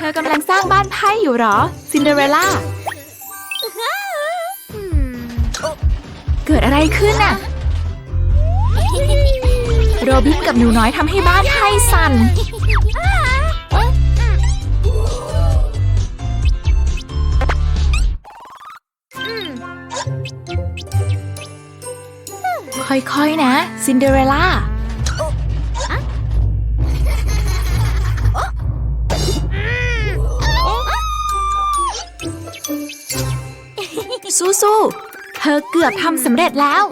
ธอกำลังสร้างบ้านไพ่อยู่หรอ ซินเดอเรลล่า เกิดอะไรขึ้นน่ะ โรบินกับหนูน้อยทำให้บ้านไพ่สั่น ค่อยๆนะ ซินเดอเรลล่า สู้ๆ เธอเกือบทำสำเร็จแล้ว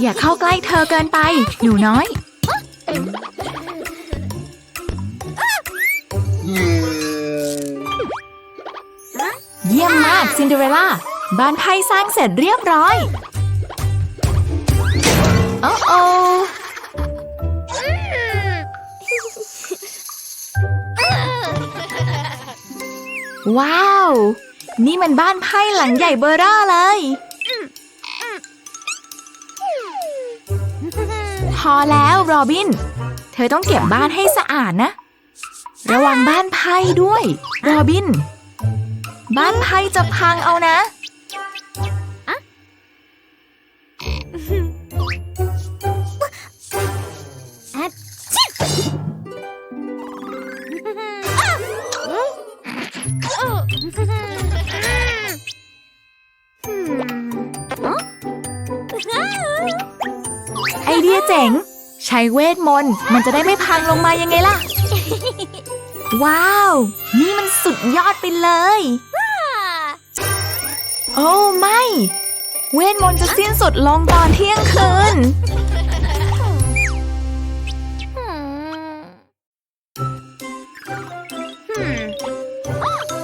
อย่าเข้าใกล้เธอเกินไป หนูน้อย เยี่ยมมากซินเดอเรลล่า บ้านไพ่สร้างเสร็จเรียบร้อย โอ้โอว้าว นี่มันบ้านไพ่หลังใหญ่เบอร์ร่าเลย พอแล้วโรบิน เธอต้องเก็บบ้านให้สะอาดนะ ระวังบ้านไพ่ด้วยโรบิน บ้านไพ่จะพังเอานะ เดียเจ๋ง ใช้เวทมนต์มันจะได้ไม่พังลงมายังไงล่ะ ว้าว นี่มันสุดยอดไปเลย โอ้ไม่ เวทมนต์จะสิ้นสุดลงตอนเที่ยงคืน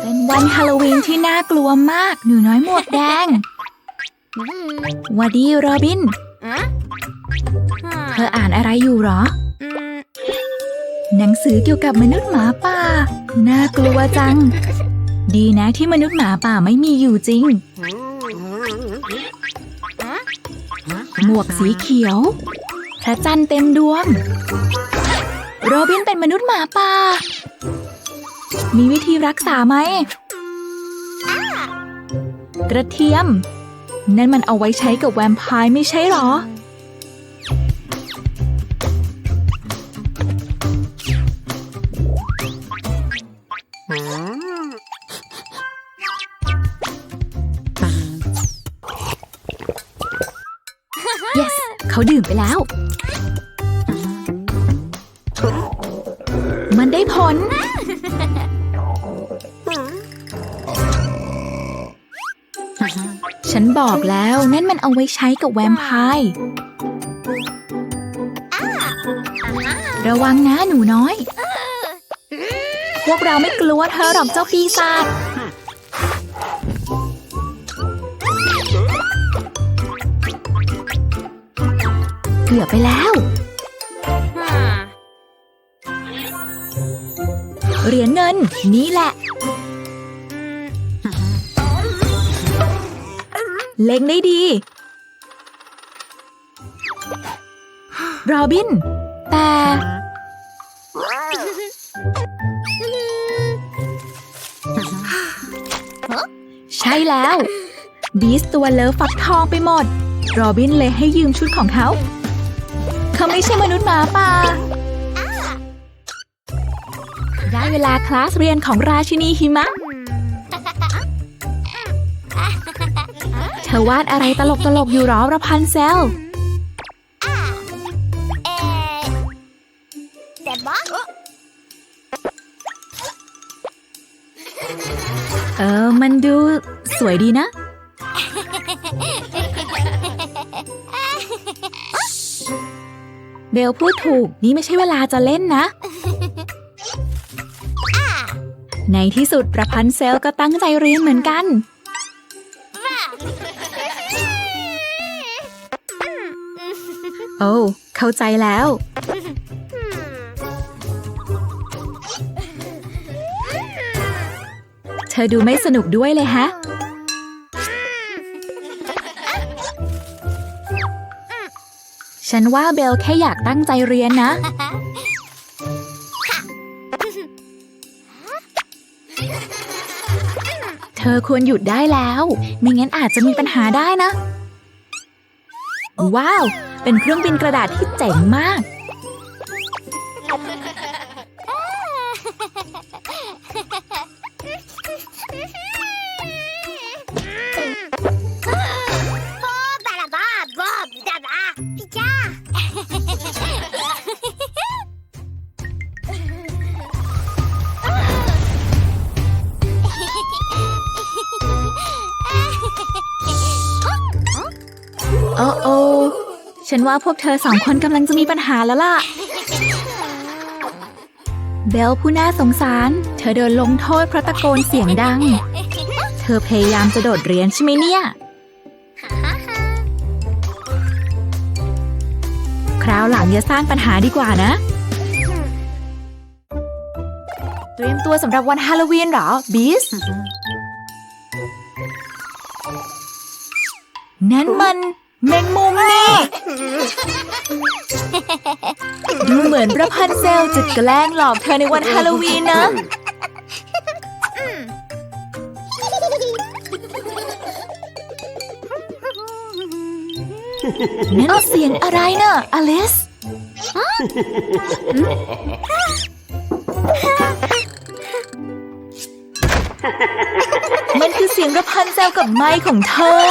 เป็นวันฮาโลวีนที่น่ากลัวมาก หนูน้อยหมวกแดงหวัดดีโรบิน เธออ่านอะไรอยู่หรอ หนังสือเกี่ยวกับมนุษย์หมาป่า น่ากลัวจัง ดีนะที่มนุษย์หมาป่าไม่มีอยู่จริง หมวกสีเขียว พระจันทร์เต็มดวง โรบินเป็นมนุษย์หมาป่า มีวิธีรักษาไหม กระเทียม นั่นมันเอาไว้ใช้กับแวมไพร์ไม่ใช่หรอ เขาดื่มไปแล้ว มันได้ผล ฉันบอกแล้วนั่นมันเอาไว้ใช้กับแวมไพร์ระวังนะหนูน้อย พวกเราไม่กลัวเธอหรอกเจ้าปีศาจ เกือไปแล้ว เหรียญเงินนี่แหละ เล็งได้ดี โรบิน แต่ ใช่แล้ว บีสตัวเลอฟักทองไปหมด โรบินเลยให้ยืมชุดของเขา เขาไม่ใช่มนุษย์หมาป่า ได้เวลาคลาสเรียนของราชินีหิมะ เธอวาดอะไรตลกๆอยู่หรอระพันเซลเออ มันดูสวยดีนะ เบลพูดถูกนี่ไม่ใช่เวลาจะเล่นนะ ในที่สุดประพันธ์เซลก็ตั้งใจเรียนเหมือนกัน โอ้ เข้าใจแล้ว เธอดูไม่สนุกด้วยเลยฮะ ฉันว่าเบลแค่อยากตั้งใจเรียนนะ เธอควรหยุดได้แล้วไม่งั้นอาจจะมีปัญหาได้นะ ว้าว เป็นเครื่องบินกระดาษที่เจ๋งมาก โอ้โอฉันว่าพวกเธอสองคนกำลังจะมีปัญหาแล้วล่ะ เบลผู้น่าสงสาร เธอโดนลงโทษเพราะตะโกนเสียงดัง เธอพยายามจะโดดเรียนใช่ไหมเนี่ย คราวหลังอย่าสร้างปัญหาดีกว่านะ เตรียมตัวสำหรับวันฮาโลวีนเหรอบิสนั่นมัน แมงมุมนี่ ดูเหมือนประพันเซลจะแกล้งหลอกเธอในวันฮาโลวีนนะ นั่นเสียงอะไรเนอะอลิสมันคือเสียงระพันเซลกับไม้ของเธอ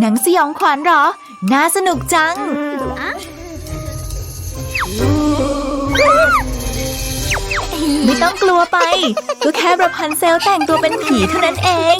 หนังสยองขวัญหรอ น่าสนุกจัง ไม่ต้องกลัวไป ก็แค่ประพันเซลแต่งตัวเป็นผีเท่านั้นเอง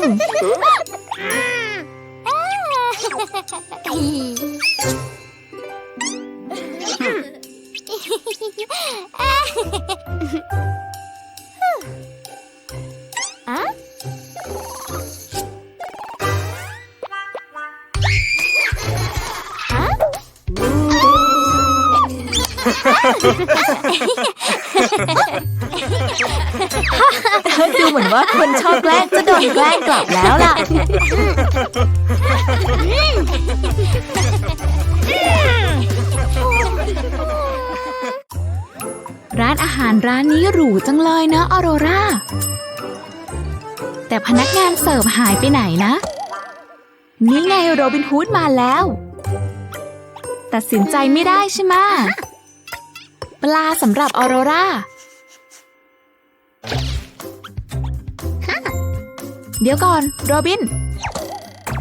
ดูเหมือนว่าคนชอบแกล้งจะโดนแกล้งกลับแล้วล่ะ อาหารร้านนี้หรูจังเลยนะออโรราแต่พนักงานเสิร์ฟหายไปไหนนะ นี่ไงโรบินฮูดมาแล้ว ตัดสินใจไม่ได้ใช่ไหมปลาสำหรับออโรราเดี๋ยวก่อน โรบิน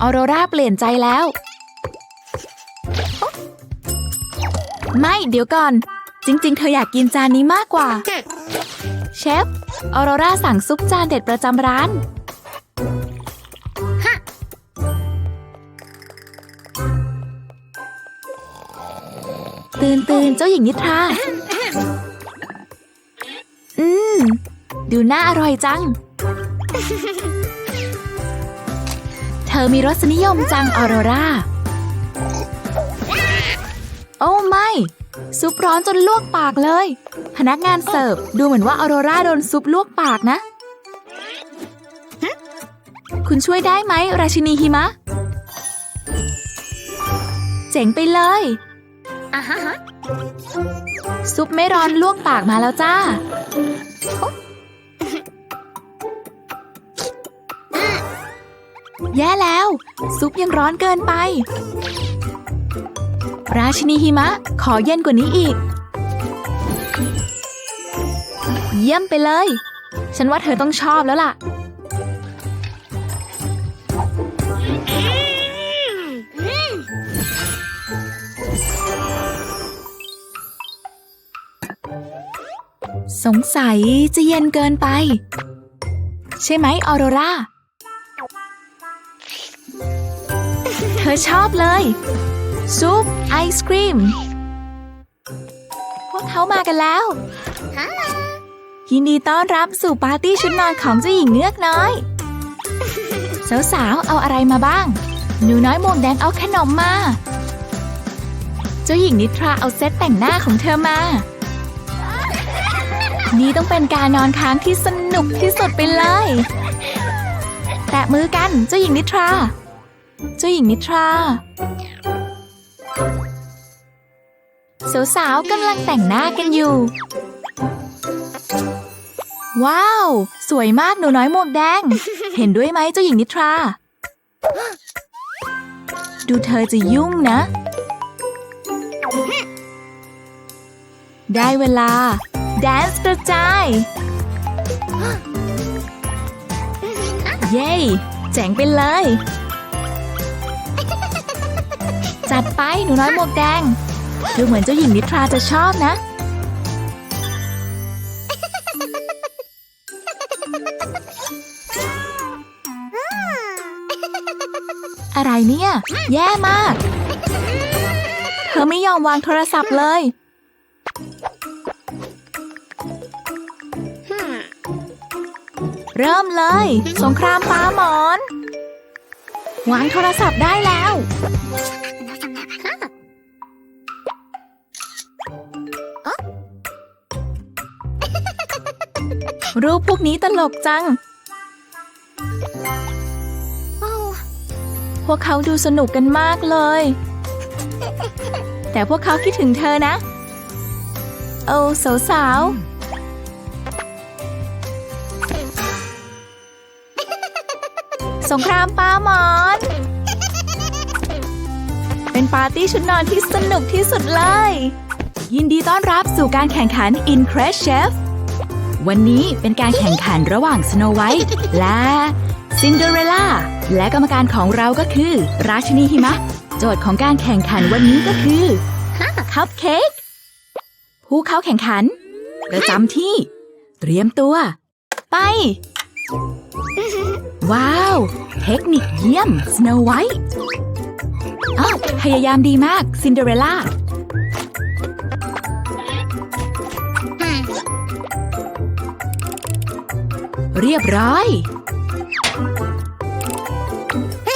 ออโรราเปลี่ยนใจแล้ว ไม่ เดี๋ยวก่อน จริงๆ เธออยากกินจานนี้มากกว่า เชฟ ออโรราสั่งซุปจานเด็ดประจำร้าน ตื่นตื่นเจ้าหญิงนิทรา อืม ดูน่าอร่อยจัง เธอมีรสนิยมจังออโรรา โอ้ไม่ ซุปร้อนจนลวกปากเลย พนักงานเสิร์ฟดูเหมือนว่าออโรราโดนซุปลวกปากนะ คุณช่วยได้ไหม ราชินีหิมะ เจ๋งไปเลย Uh-huh. ซุปไม่ร้อนลวกปากมาแล้วจ้า แย่แล้ว ซุปยังร้อนเกินไป ราชินีหิมะ ขอเย็นกว่านี้อีก เยี่ยมไปเลย ฉันว่าเธอต้องชอบแล้วล่ะ สงสัยจะเย็นเกินไป ใช่ไหมออโรราเธอชอบเลย ซุปไอศครีม พวกเขามากันแล้ว ยินดีต้อนรับสู่ปาร์ตี้ชุดนอนของเจ้าหญิงเงือกน้อย สาวๆ เอาอะไรมาบ้าง หนูน้อยหมวกแดงเอาขนมมา เจ้าหญิงนิทราเอาเซตแต่งหน้าของเธอมา นี่ต้องเป็นการนอนค้างที่สนุกที่สุดไปเลย แตะมือกันเจ้าหญิงนิทรา เจ้าหญิงนิทรา สาวๆกำลังแต่งหน้ากันอยู่ ว้าว สวยมากหนูน้อยหมวกแดง เห็นด้วยไหมเจ้าหญิงนิทรา ดูเธอจะยุ่งนะ ได้เวลา แดนซ์กระจาย เย้เจ๋งไปเลย จัดไปหนูน้อยหมวกแดงดูเหมือนเจ้าหญิงนิทราจะชอบนะ อะไรเนี่ย แย่มาก เธอไม่ยอมวางโทรศัพท์เลย เริ่มเลย สงครามปาหมอน วางโทรศัพท์ได้แล้ว รูปพวกนี้ตลกจัง พวกเขาดูสนุกกันมากเลย แต่พวกเขาคิดถึงเธอนะ โอ้สาวๆสงครามปาหมอน เป็นปาร์ตี้ชุดนอนที่สนุกที่สุดเลย ยินดีต้อนรับสู่การแข่งขัน In Crash Chef วันนี้เป็นการแข่งขันระหว่าง Snow White และซินเดอเรลล่าและกรรมการของเราก็คือ ราชินีหิมะ โจทย์ของการแข่งขันวันนี้ก็คือคัพเค้กผู้เข้าแข่งขัน ประจำที่ เตรียมตัว ไป ว้าว เทคนิคเยี่ยม Snow White อ้าวพยายามดีมากซินเดอเรลล่า เรียบร้อย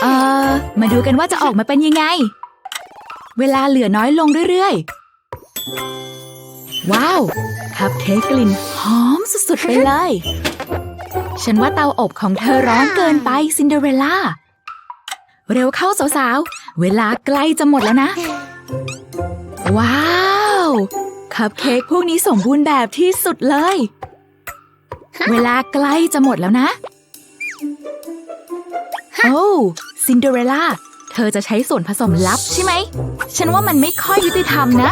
เอ่อมาดูกันว่าจะออกมาเป็นยังไง เวลาเหลือน้อยลงเรื่อยๆ ว้าว คัพเค้กกลิ่นหอมสุดๆไปเลย ฉันว่าเตาอบของเธอร้อนเกินไปซินเดอเรลล่า เร็วเข้าสาวๆ เวลาใกล้จะหมดแล้วนะ ว้าว คัพเค้กพวกนี้สมบูรณ์แบบที่สุดเลย เวลาใกล้จะหมดแล้วนะ โอ้ซินเดอเรลล่า เธอจะใช้ส่วนผสมลับใช่ไหม ฉันว่ามันไม่ค่อยยุติธรรมนะ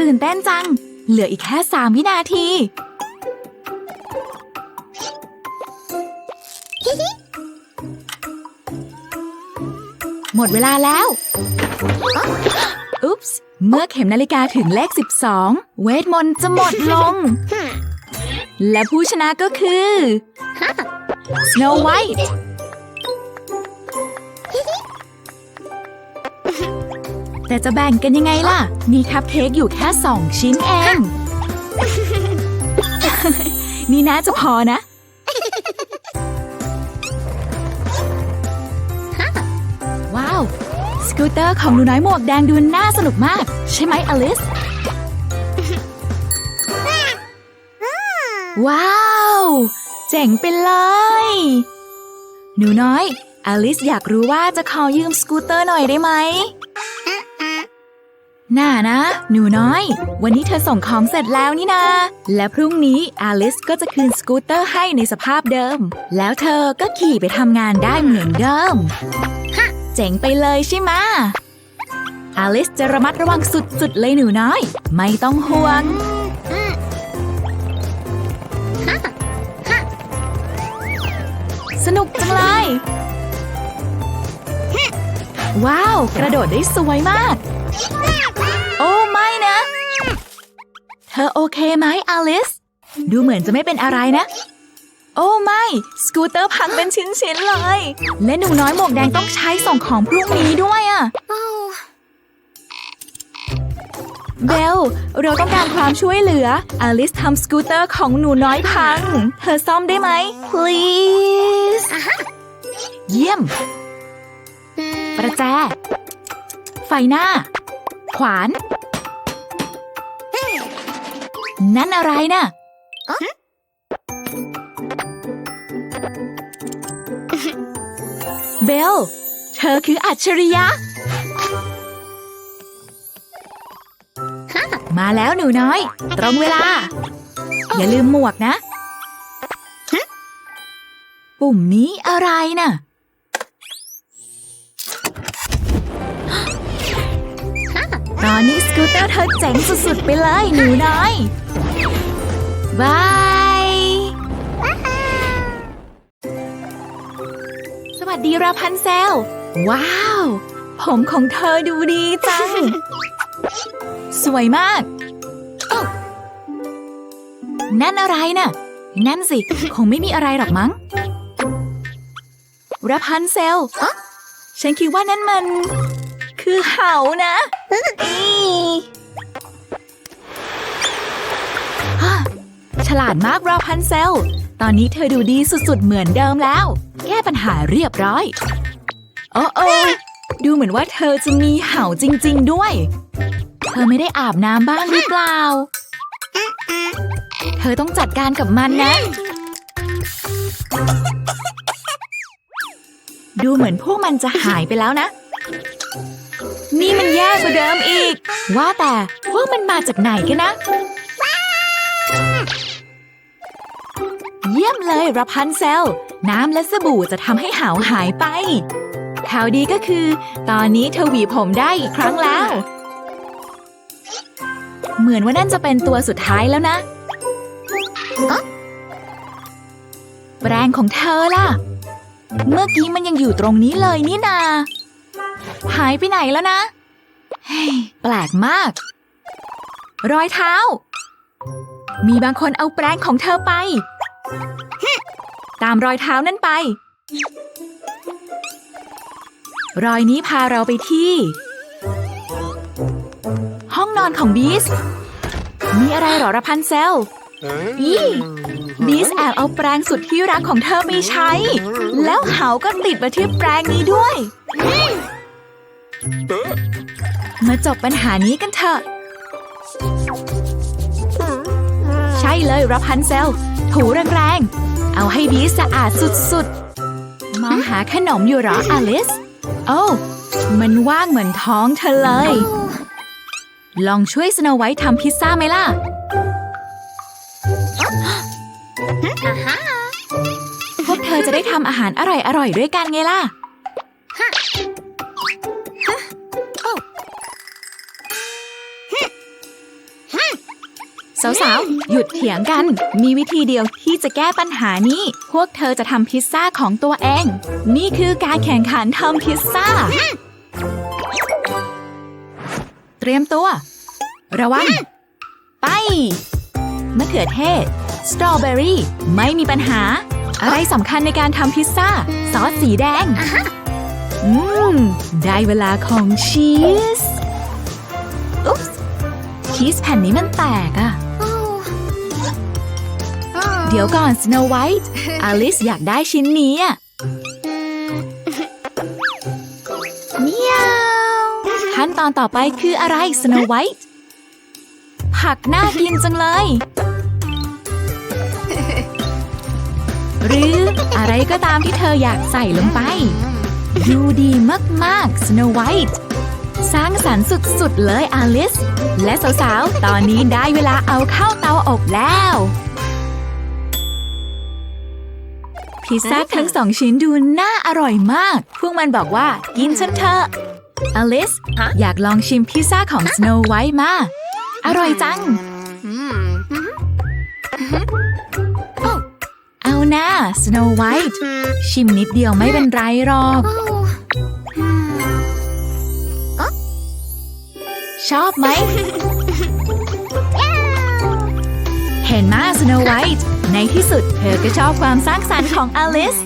ตื่นเต้นจัง เหลืออีกแค่สามวินาที หมดเวลาแล้ว อุ๊ปส์ เมื่อเข็มนาฬิกาถึงเลข 12 เวทมนต์จะหมดลง และผู้ชนะก็คือ Snow White แต่จะแบ่งกันยังไงล่ะ มีคัพเค้กอยู่แค่สองชิ้นเอง นี่น่าจะพอนะ กูตเตอร์ของหนูน้อยหมวกแดงดูน่าสนุกมาก ใช่ไหมอลิส ว้าว เจ๋งไปเลย หนูน้อย อลิสอยากรู้ว่าจะขอยืมสกูตเตอร์หน่อยได้ไหมน่านะ หนูน้อย วันนี้เธอส่งของเสร็จแล้วนี่นา และพรุ่งนี้อลิสก็จะคืนสกูตเตอร์ให้ในสภาพเดิม แล้วเธอก็ขี่ไปทำงานได้เหมือนเดิม เจ๋งไปเลยใช่ไหมอลิสจะระมัดระวังสุดๆ เลยหนูน้อย ไม่ต้องห่วง สนุกจังเลย ว้าว กระโดดได้สวยมาก โอ้ไม่นะ เธอโอเคไหมอลิส ดูเหมือนจะไม่เป็นอะไรนะ โอ้ไม่ สกูตเตอร์พังเป็นชิ้นๆเลย และหนูน้อยหมวกแดงต้องใช้ส่งของพรุ่งนี้ด้วยอะเบล เราต้องการความช่วยเหลือ อลิสทำสกูตเตอร์ของหนูน้อยพัง เธอซ่อมได้ไหม please เยี่ยม ประแจ ไฟหน้า ขวาน นั่นอะไรน่ะ เบล เธอคืออัจฉริยะ มาแล้วหนูน้อย ตรงเวลา อย่าลืมหมวกนะ ปุ่มนี้อะไรน่ะตอนนี้สกูตเตอร์เธอเจ๋งสุดๆไปเลยหนูน้อย บาย วัสดีราพันเซล ว้าว ผมของเธอดูดีจัง สวยมากโอ้นั่นอะไรน่ะ นั่นสิ คงไม่มีอะไรหรอกมั้งราพันเซล ฉันคิดว่านั่นมัน คือเหานะอีฮะฉลาดมากราพันเซล ตอนนี้เธอดูดีสุดๆ เหมือนเดิมแล้ว แก้ปัญหาเรียบร้อย โอ้โอดูเหมือนว่าเธอจะมีเห่าจริง ๆ ด้วย เธอไม่ได้อาบน้ำบ้างหรือเปล่า เธอต้องจัดการกับมันนะ ดูเหมือนพวกมันจะหายไปแล้วนะ นี่มันแย่กว่าเดิมอีก ว่าแต่พวกมันมาจากไหนกันนะ เยี่ยมเลยรพันเซล น้ำและสบู่จะทำให้หาวหายไป ข่าวดีก็คือ ตอนนี้เธอหวีผมได้อีกครั้งแล้ว เหมือนว่านั่นจะเป็นตัวสุดท้ายแล้วนะ แปรงของเธอล่ะ เมื่อกี้มันยังอยู่ตรงนี้เลยนี่นา หายไปไหนแล้วนะ เฮ้ย แปลกมาก รอยเท้า มีบางคนเอาแปรงของเธอไป ตามรอยเท้านั่นไป รอยนี้พาเราไปที่ ห้องนอนของบีส มีอะไรเหรอระพันเซลอีบีสแอบเอาแปรงสุดที่รักของเธอไปใช้ แล้วเหาก็ติดมาที่แปรงนี้ด้วย มาจบปัญหานี้กันเถอะ ใช่เลยรับพันเซล ถูแรงๆ เอาให้บีสะอาดสุดๆ มองหาขนมอยู่หรออลิส โอ้ มันว่างเหมือนท้องเธอเลย ลองช่วยสโนไวท์ทำพิซซ่าไหมล่ะพวกเธอจะได้ทำอาหารอร่อยๆด้วยกันไงล่ะ สาวๆ หยุดเถียงกัน มีวิธีเดียวที่จะแก้ปัญหานี้ พวกเธอจะทำพิซซ่าของตัวเอง นี่คือการแข่งขันทำพิซซ่า เตรียมตัว ระวัง ไป มะเขือเทศ สตรอเบอรี่ ไม่มีปัญหา อะไรสำคัญในการทำพิซซ่า ซอสสีแดง อืม ได้เวลาของชีส อุ๊บชีสแผ่นนี้มันแตกอะ เดี๋ยวก่อนสโนไวท์อลิสอยากได้ชิ้นนี้อะเมียวขั้นตอนต่อไปคืออะไรสโนไวท์ผักน่ากินจังเลย หรืออะไรก็ตามที่เธออยากใส่ลงไป ดูดีมากๆ Snow White สร้างสรรค์สุดๆเลยอลิส และสาวๆ ตอนนี้ได้เวลาเอาเข้าเตาอบแล้ว พิซซ่าทั้งสองชิ้นดูน่าอร่อยมาก พวกมันบอกว่ากินฉันเถอะอลิสฮะอยากลองชิมพิซซ่าของ Snow White มา อร่อยจัง เอาหน้า Snow White ชิมนิดเดียวไม่เป็นไรหรอก ชอบไหม เห็นมา Snow White ในที่สุด เธอก็ชอบความสร้างสรรค์ของอลิส